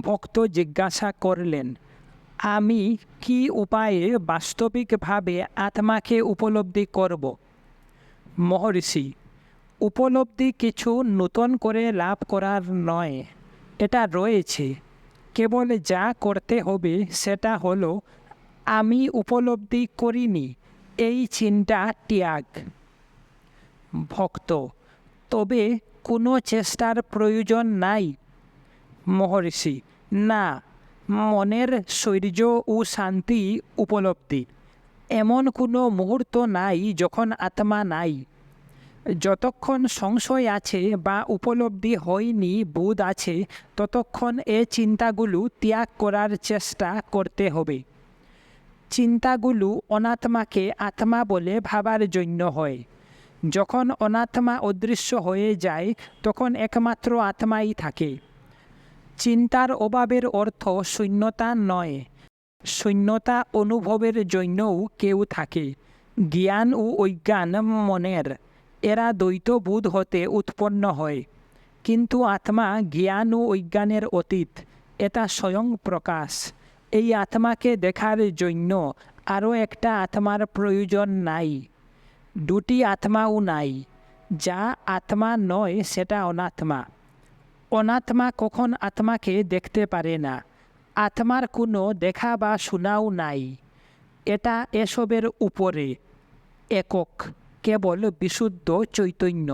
ভক্ত জিজ্ঞাসা করলেন, আমি কি উপায়ে বাস্তবিকভাবে আত্মাকে উপলব্ধি করব? মহর্ষি, উপলব্ধি কিছু নূতন করে লাভ করার নয়। এটা রয়েছে। কেবল যা করতে হবে সেটা হলো, আমি উপলব্ধি করিনি, এই চিন্তা ত্যাগ। ভক্ত, তবে কোনো চেষ্টার প্রয়োজন নাই। মহর্ষি। না, মনের শৌর্য ও শান্তি উপলব্ধি। এমন কোনো মুহূর্ত নাই যখন আত্মা নাই। যতক্ষণ সংশয় আছে বা উপলব্ধি হয়নি, বোধ আছে, ততক্ষণ এ চিন্তাগুলো ত্যাগ করার চেষ্টা করতে হবে। চিন্তাগুলো অনাত্মাকে আত্মা বলে ভাবার জন্য হয়। যখন অনাত্মা অদৃশ্য হয়ে যায়, তখন একমাত্র আত্মাই থাকে। চিন্তার অভাবের অর্থ শূন্যতা নয়। শূন্যতা অনুভবের জন্যও কেউ থাকে। জ্ঞান ও অজ্ঞান মনের, এরা দ্বৈত বোধ হতে উৎপন্ন হয়। কিন্তু আত্মা জ্ঞান ও অজ্ঞানের অতীত, এটা স্বয়ং প্রকাশ। এই আত্মাকে দেখার জন্য আরও একটা আত্মার প্রয়োজন নাই। দুটি আত্মাও নাই। যা আত্মা নয়, সেটা অনাত্মা। অনাত্মা কখন আত্মাকে দেখতে পারে না। আত্মার কোনো দেখা বা শোনাও নাই। এটা এসবের উপরে। একক, কেবল বিশুদ্ধ চৈতন্য।